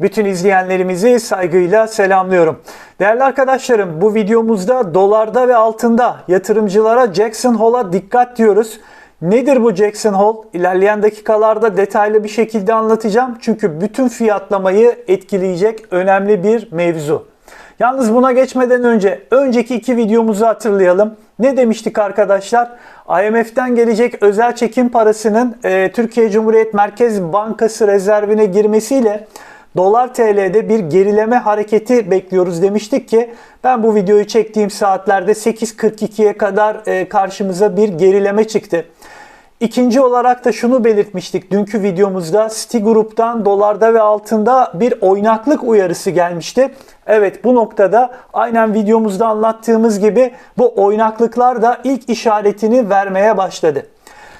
Bütün izleyenlerimizi saygıyla selamlıyorum. Değerli arkadaşlarım bu videomuzda dolarda ve altında yatırımcılara Jackson Hole'a dikkat diyoruz. Nedir bu Jackson Hole? İlerleyen dakikalarda detaylı bir şekilde anlatacağım. Çünkü bütün fiyatlamayı etkileyecek önemli bir mevzu. Yalnız buna geçmeden önce önceki iki videomuzu hatırlayalım. Ne demiştik arkadaşlar? IMF'den gelecek özel çekim parasının e, Türkiye Cumhuriyet Merkez Bankası rezervine girmesiyle dolar TL'de bir gerileme hareketi bekliyoruz demiştik ki ben bu videoyu çektiğim saatlerde 8.42'ye kadar e, karşımıza bir gerileme çıktı. İkinci olarak da şunu belirtmiştik dünkü videomuzda Citigroup'tan dolarda ve altında bir oynaklık uyarısı gelmişti. Evet bu noktada aynen videomuzda anlattığımız gibi bu oynaklıklar da ilk işaretini vermeye başladı.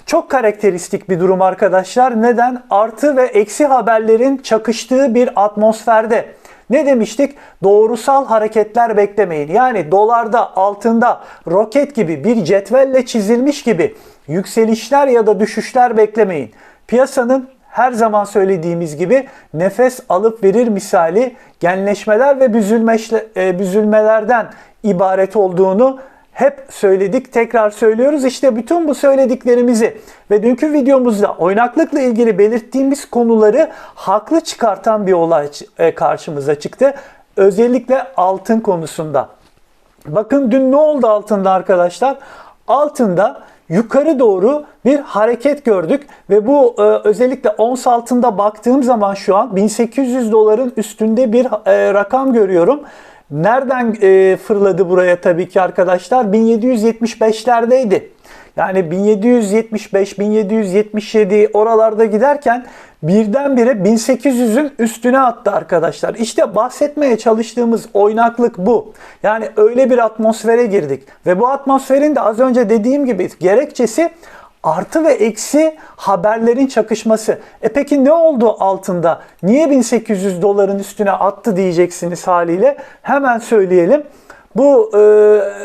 Çok karakteristik bir durum arkadaşlar. Neden? Artı ve eksi haberlerin çakıştığı bir atmosferde. Ne demiştik? Doğrusal hareketler beklemeyin. Yani dolarda, altında roket gibi bir cetvelle çizilmiş gibi yükselişler ya da düşüşler beklemeyin. Piyasanın her zaman söylediğimiz gibi nefes alıp verir misali genleşmeler ve büzülmeşle, büzülmelerden ibaret olduğunu hep söyledik, tekrar söylüyoruz. İşte bütün bu söylediklerimizi ve dünkü videomuzda oynaklıkla ilgili belirttiğimiz konuları haklı çıkartan bir olay karşımıza çıktı. Özellikle altın konusunda. Bakın dün ne oldu altında arkadaşlar? Altında yukarı doğru bir hareket gördük ve bu e, özellikle ons altında baktığım zaman şu an 1800 doların üstünde bir e, rakam görüyorum. Nereden e, fırladı buraya tabii ki arkadaşlar? 1775'lerdeydi. Yani 1775, 1777 oralarda giderken birdenbire 1800'ün üstüne attı arkadaşlar. İşte bahsetmeye çalıştığımız oynaklık bu. Yani öyle bir atmosfere girdik. Ve bu atmosferin de az önce dediğim gibi gerekçesi artı ve eksi haberlerin çakışması. E peki ne oldu altında? Niye 1800 doların üstüne attı diyeceksiniz haliyle. Hemen söyleyelim. Bu e,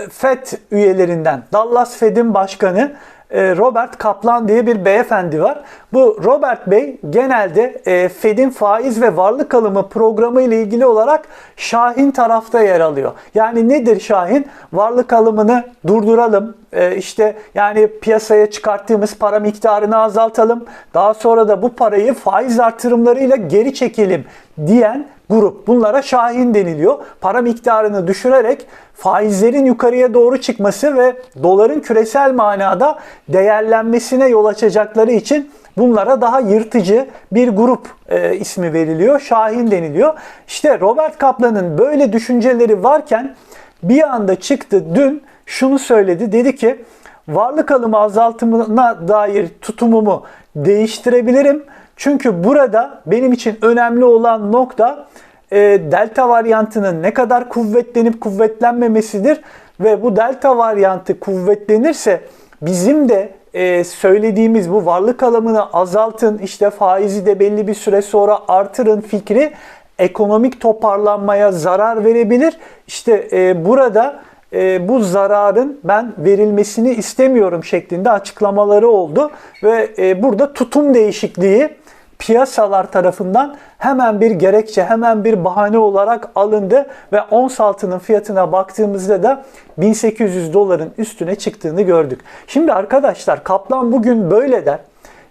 FED üyelerinden Dallas Fed'in başkanı Robert Kaplan diye bir beyefendi var. Bu Robert Bey genelde e, Fed'in faiz ve varlık alımı programı ile ilgili olarak Şahin tarafta yer alıyor. Yani nedir Şahin? Varlık alımını durduralım. E, işte yani piyasaya çıkarttığımız para miktarını azaltalım. Daha sonra da bu parayı faiz artırımlarıyla geri çekelim diyen grup. Bunlara Şahin deniliyor. Para miktarını düşürerek faizlerin yukarıya doğru çıkması ve doların küresel manada değerlenmesine yol açacakları için bunlara daha yırtıcı bir grup e, ismi veriliyor. Şahin deniliyor. İşte Robert Kaplan'ın böyle düşünceleri varken bir anda çıktı dün şunu söyledi. Dedi ki varlık alımı azaltımına dair tutumumu değiştirebilirim. Çünkü burada benim için önemli olan nokta e, delta varyantının ne kadar kuvvetlenip kuvvetlenmemesidir ve bu delta varyantı kuvvetlenirse bizim de e, söylediğimiz bu varlık alımını azaltın işte faizi de belli bir süre sonra artırın fikri ekonomik toparlanmaya zarar verebilir. İşte e, burada e, bu zararın ben verilmesini istemiyorum şeklinde açıklamaları oldu ve e, burada tutum değişikliği piyasalar tarafından hemen bir gerekçe, hemen bir bahane olarak alındı ve ons altının fiyatına baktığımızda da 1800 doların üstüne çıktığını gördük. Şimdi arkadaşlar Kaplan bugün böyle der.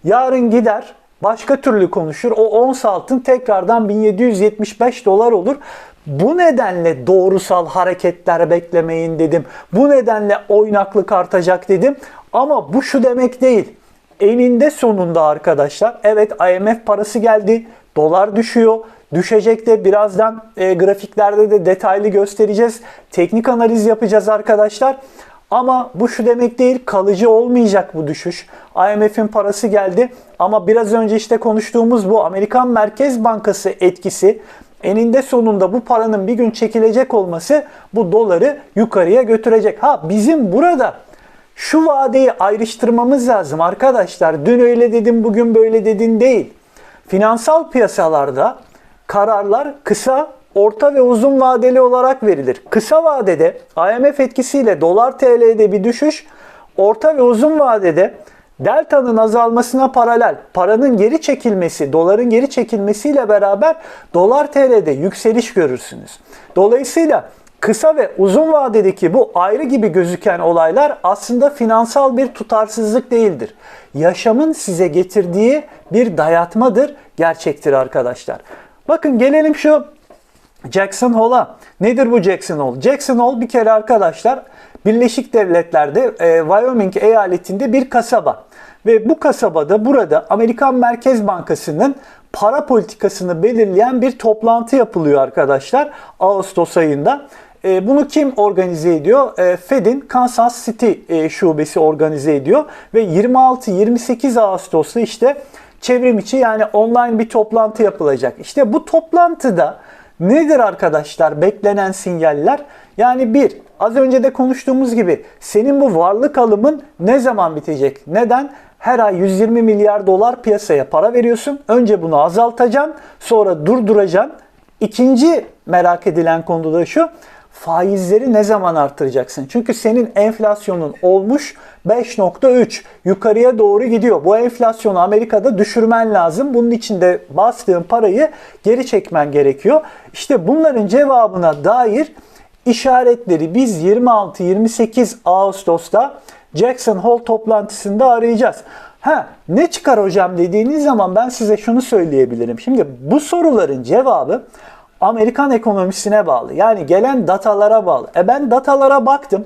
Yarın gider başka türlü konuşur. O ons altın tekrardan 1775 dolar olur. Bu nedenle doğrusal hareketler beklemeyin dedim. Bu nedenle oynaklık artacak dedim. Ama bu şu demek değil eninde sonunda arkadaşlar evet IMF parası geldi. Dolar düşüyor. Düşecek de birazdan e, grafiklerde de detaylı göstereceğiz. Teknik analiz yapacağız arkadaşlar. Ama bu şu demek değil kalıcı olmayacak bu düşüş. IMF'in parası geldi ama biraz önce işte konuştuğumuz bu Amerikan Merkez Bankası etkisi eninde sonunda bu paranın bir gün çekilecek olması bu doları yukarıya götürecek. Ha bizim burada şu vadeyi ayrıştırmamız lazım arkadaşlar. Dün öyle dedim, bugün böyle dedin değil. Finansal piyasalarda kararlar kısa, orta ve uzun vadeli olarak verilir. Kısa vadede IMF etkisiyle dolar TL'de bir düşüş, orta ve uzun vadede delta'nın azalmasına paralel paranın geri çekilmesi, doların geri çekilmesiyle beraber dolar TL'de yükseliş görürsünüz. Dolayısıyla kısa ve uzun vadedeki bu ayrı gibi gözüken olaylar aslında finansal bir tutarsızlık değildir. Yaşamın size getirdiği bir dayatmadır, gerçektir arkadaşlar. Bakın gelelim şu Jackson Hole'a. Nedir bu Jackson Hole? Jackson Hole bir kere arkadaşlar Birleşik Devletler'de e, Wyoming eyaletinde bir kasaba. Ve bu kasabada burada Amerikan Merkez Bankası'nın para politikasını belirleyen bir toplantı yapılıyor arkadaşlar Ağustos ayında. E, bunu kim organize ediyor? E, Fed'in Kansas City e, şubesi organize ediyor ve 26-28 Ağustos'ta işte çevrim içi yani online bir toplantı yapılacak. İşte bu toplantıda nedir arkadaşlar beklenen sinyaller? Yani bir, az önce de konuştuğumuz gibi senin bu varlık alımın ne zaman bitecek? Neden? Her ay 120 milyar dolar piyasaya para veriyorsun. Önce bunu azaltacaksın, sonra durduracaksın. İkinci merak edilen konu da şu faizleri ne zaman artıracaksın? Çünkü senin enflasyonun olmuş 5.3 yukarıya doğru gidiyor. Bu enflasyonu Amerika'da düşürmen lazım. Bunun için de bastığın parayı geri çekmen gerekiyor. İşte bunların cevabına dair işaretleri biz 26-28 Ağustos'ta Jackson Hole toplantısında arayacağız. Ha ne çıkar hocam dediğiniz zaman ben size şunu söyleyebilirim. Şimdi bu soruların cevabı Amerikan ekonomisine bağlı. Yani gelen datalara bağlı. E ben datalara baktım.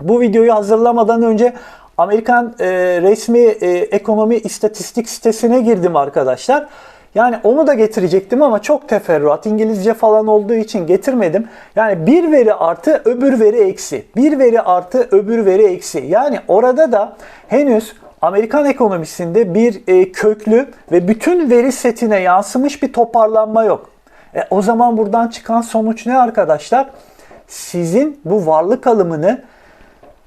Bu videoyu hazırlamadan önce Amerikan e, resmi e, ekonomi istatistik sitesine girdim arkadaşlar. Yani onu da getirecektim ama çok teferruat. İngilizce falan olduğu için getirmedim. Yani bir veri artı öbür veri eksi. Bir veri artı öbür veri eksi. Yani orada da henüz Amerikan ekonomisinde bir e, köklü ve bütün veri setine yansımış bir toparlanma yok. E, o zaman buradan çıkan sonuç ne arkadaşlar? Sizin bu varlık alımını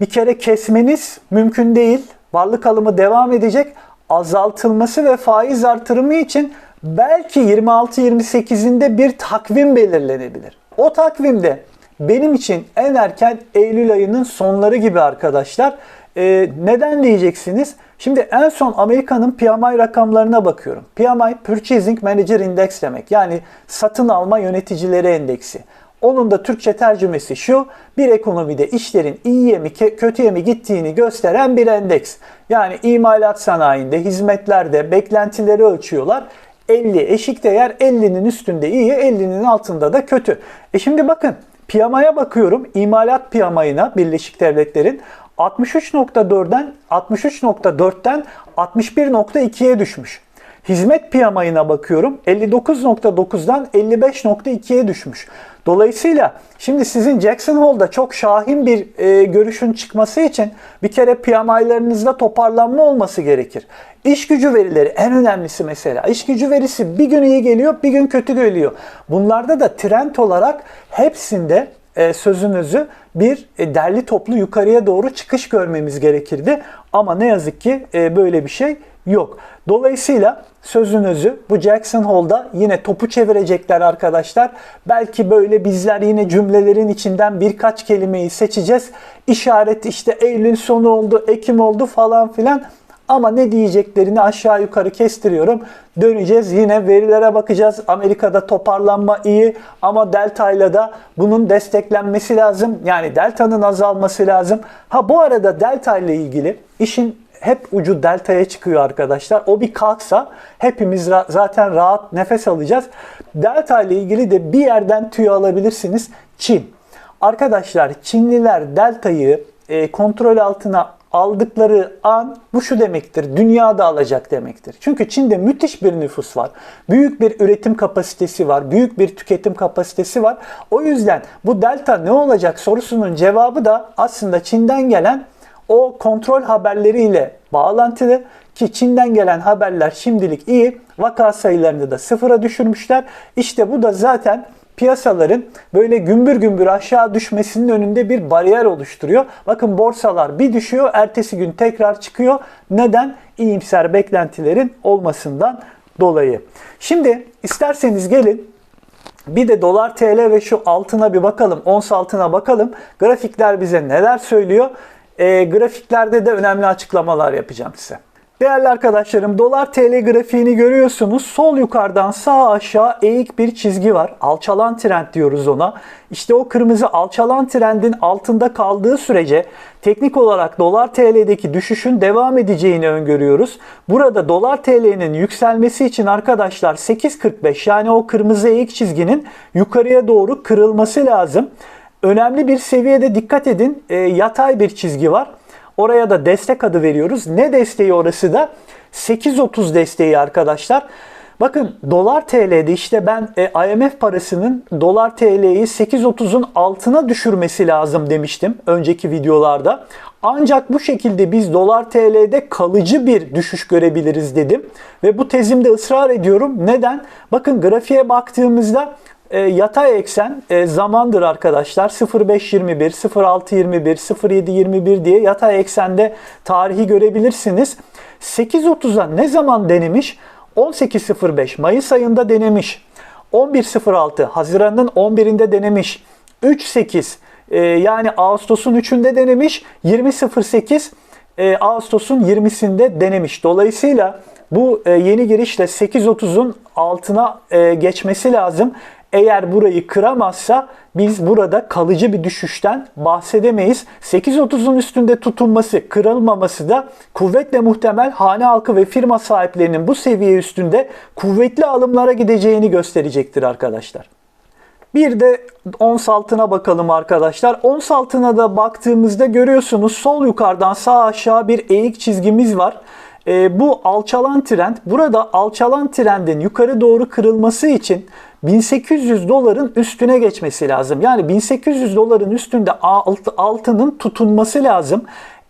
bir kere kesmeniz mümkün değil. Varlık alımı devam edecek. Azaltılması ve faiz artırımı için belki 26-28'inde bir takvim belirlenebilir. O takvimde benim için en erken Eylül ayının sonları gibi arkadaşlar. Ee, neden diyeceksiniz? Şimdi en son Amerika'nın PMI rakamlarına bakıyorum. PMI Purchasing Manager Index demek. Yani satın alma yöneticileri endeksi. Onun da Türkçe tercümesi şu, bir ekonomide işlerin iyiye mi kötüye mi gittiğini gösteren bir endeks. Yani imalat sanayinde, hizmetlerde beklentileri ölçüyorlar. 50 eşik değer 50'nin üstünde iyi, 50'nin altında da kötü. E şimdi bakın PMI'ye bakıyorum. İmalat PMI'ına Birleşik Devletler'in 63.4'den 63.4'ten 61.2'ye düşmüş. Hizmet PMI'ına bakıyorum 59.9'dan 55.2'ye düşmüş. Dolayısıyla şimdi sizin Jackson Hole'da çok şahin bir e, görüşün çıkması için bir kere PMI'larınızda toparlanma olması gerekir. İş gücü verileri en önemlisi mesela. İş gücü verisi bir gün iyi geliyor, bir gün kötü geliyor. Bunlarda da trend olarak hepsinde e, sözünüzü bir e, derli toplu yukarıya doğru çıkış görmemiz gerekirdi. Ama ne yazık ki e, böyle bir şey yok. Dolayısıyla sözünüzü bu Jackson Hole'da yine topu çevirecekler arkadaşlar. Belki böyle bizler yine cümlelerin içinden birkaç kelimeyi seçeceğiz. İşaret işte Eylül sonu oldu, Ekim oldu falan filan. Ama ne diyeceklerini aşağı yukarı kestiriyorum. Döneceğiz yine verilere bakacağız. Amerika'da toparlanma iyi ama Delta ile de bunun desteklenmesi lazım. Yani Delta'nın azalması lazım. Ha bu arada Delta ile ilgili işin hep ucu deltaya çıkıyor arkadaşlar. O bir kalksa hepimiz ra- zaten rahat nefes alacağız. Delta ile ilgili de bir yerden tüy alabilirsiniz. Çin. Arkadaşlar Çinliler deltayı e, kontrol altına aldıkları an bu şu demektir. Dünyada alacak demektir. Çünkü Çin'de müthiş bir nüfus var. Büyük bir üretim kapasitesi var. Büyük bir tüketim kapasitesi var. O yüzden bu delta ne olacak sorusunun cevabı da aslında Çin'den gelen o kontrol haberleriyle bağlantılı ki Çin'den gelen haberler şimdilik iyi. Vaka sayılarını da sıfıra düşürmüşler. İşte bu da zaten piyasaların böyle gümbür gümbür aşağı düşmesinin önünde bir bariyer oluşturuyor. Bakın borsalar bir düşüyor, ertesi gün tekrar çıkıyor. Neden? İyimser beklentilerin olmasından dolayı. Şimdi isterseniz gelin bir de dolar TL ve şu altına bir bakalım. Ons altına bakalım. Grafikler bize neler söylüyor? E, grafiklerde de önemli açıklamalar yapacağım size. Değerli arkadaşlarım dolar TL grafiğini görüyorsunuz. Sol yukarıdan sağ aşağı eğik bir çizgi var. Alçalan trend diyoruz ona. İşte o kırmızı alçalan trendin altında kaldığı sürece teknik olarak dolar TL'deki düşüşün devam edeceğini öngörüyoruz. Burada dolar TL'nin yükselmesi için arkadaşlar 8.45 yani o kırmızı eğik çizginin yukarıya doğru kırılması lazım. Önemli bir seviyede dikkat edin e, yatay bir çizgi var. Oraya da destek adı veriyoruz. Ne desteği orası da? 8.30 desteği arkadaşlar. Bakın dolar TL'de işte ben e, IMF parasının dolar TL'yi 8.30'un altına düşürmesi lazım demiştim önceki videolarda. Ancak bu şekilde biz dolar TL'de kalıcı bir düşüş görebiliriz dedim. Ve bu tezimde ısrar ediyorum. Neden? Bakın grafiğe baktığımızda e, yatay eksen e, zamandır arkadaşlar 0521, 0621, 0721 diye yatay eksende tarihi görebilirsiniz. 8.30'a ne zaman denemiş? 18.05 Mayıs ayında denemiş. 11.06 Haziran'ın 11'inde denemiş. 3.8 e, yani Ağustos'un 3'ünde denemiş. 20.08 e, Ağustos'un 20'sinde denemiş. Dolayısıyla bu e, yeni girişle 8.30'un altına e, geçmesi lazım. Eğer burayı kıramazsa biz burada kalıcı bir düşüşten bahsedemeyiz. 8.30'un üstünde tutunması, kırılmaması da kuvvetle muhtemel hane halkı ve firma sahiplerinin bu seviye üstünde kuvvetli alımlara gideceğini gösterecektir arkadaşlar. Bir de ons altına bakalım arkadaşlar. Ons altına da baktığımızda görüyorsunuz sol yukarıdan sağ aşağı bir eğik çizgimiz var. E, bu alçalan trend, burada alçalan trendin yukarı doğru kırılması için 1800 doların üstüne geçmesi lazım. Yani 1800 doların üstünde altının tutunması lazım.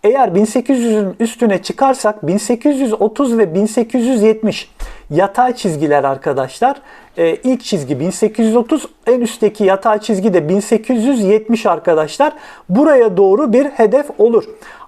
Eğer 1800'ün üstüne çıkarsak 1830 ve 1870 yatay çizgiler arkadaşlar. Ee, ilk çizgi 1830 en üstteki yatay çizgi de 1870 arkadaşlar. Buraya doğru bir hedef olur.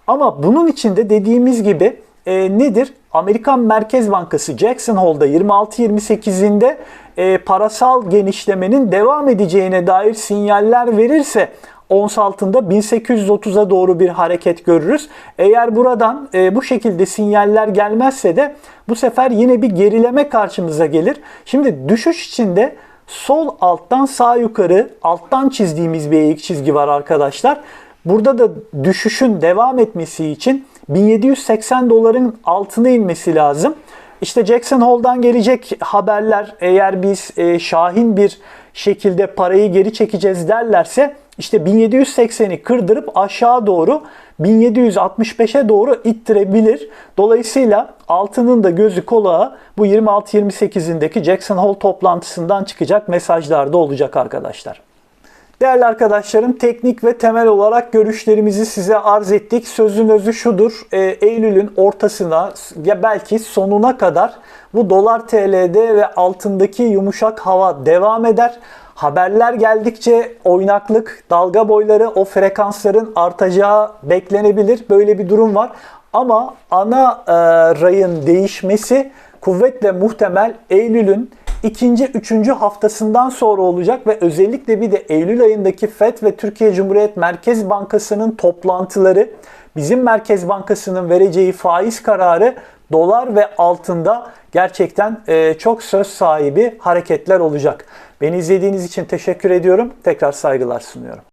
Ama bunun içinde dediğimiz gibi e, nedir? Amerikan Merkez Bankası Jackson Hole'da 26-28'inde e, parasal genişlemenin devam edeceğine dair sinyaller verirse ons altında 1830'a doğru bir hareket görürüz. Eğer buradan e, bu şekilde sinyaller gelmezse de bu sefer yine bir gerileme karşımıza gelir. Şimdi düşüş içinde sol alttan sağ yukarı alttan çizdiğimiz bir eğik çizgi var arkadaşlar. Burada da düşüşün devam etmesi için 1780 doların altına inmesi lazım. İşte Jackson Hole'dan gelecek haberler eğer biz e, şahin bir şekilde parayı geri çekeceğiz derlerse işte 1780'i kırdırıp aşağı doğru 1765'e doğru ittirebilir. Dolayısıyla altının da gözü kulağı bu 26-28'indeki Jackson Hole toplantısından çıkacak mesajlarda olacak arkadaşlar. Değerli arkadaşlarım teknik ve temel olarak görüşlerimizi size arz ettik. Sözün özü şudur. E, Eylül'ün ortasına ya belki sonuna kadar bu dolar TL'de ve altındaki yumuşak hava devam eder. Haberler geldikçe oynaklık, dalga boyları, o frekansların artacağı beklenebilir. Böyle bir durum var. Ama ana e, rayın değişmesi kuvvetle muhtemel Eylül'ün ikinci, üçüncü haftasından sonra olacak ve özellikle bir de Eylül ayındaki FED ve Türkiye Cumhuriyet Merkez Bankası'nın toplantıları bizim Merkez Bankası'nın vereceği faiz kararı dolar ve altında gerçekten e, çok söz sahibi hareketler olacak. Beni izlediğiniz için teşekkür ediyorum. Tekrar saygılar sunuyorum.